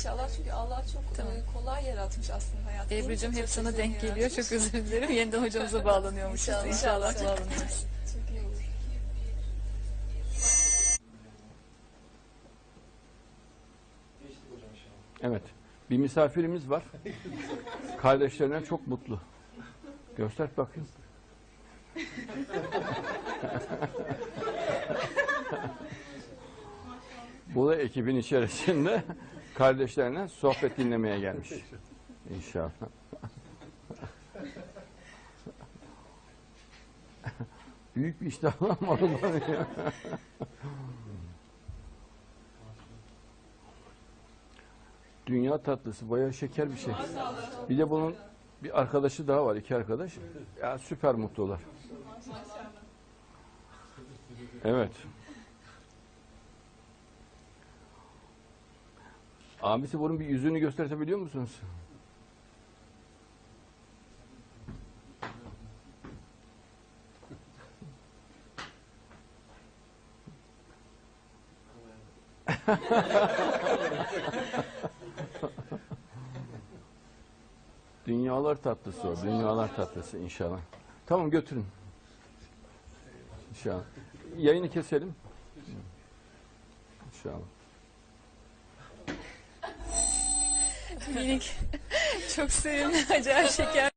İnşallah çünkü Allah çok Tamam. e, kolay yaratmış aslında hayatı. Ebru'cum hep çok sana çok denk geliyor. Çok özür dilerim. Yeniden hocamıza bağlanıyormuşuz. İnşallah. İnşallah İnşallah. bağlanıyoruz. Çok iyi olur. Evet. Bir misafirimiz var. Kardeşlerine çok mutlu. Göster bakayım. Bu da ekibin içerisinde kardeşlerine sohbet dinlemeye gelmiş. İnşallah. Büyük bir iştahlanma var. Dünya tatlısı bayağı şeker bir şey. Bir de bunun bir arkadaşı daha var, iki arkadaş. Ya süper mutlular. Evet. Abisi bunun bir yüzünü göstertebiliyor musunuz? Dünyalar tatlısı o. Dünyalar tatlısı inşallah. Tamam götürün. İnşallah. Yayını keselim. İnşallah. Minik. Çok sevimli. Acayip şeker.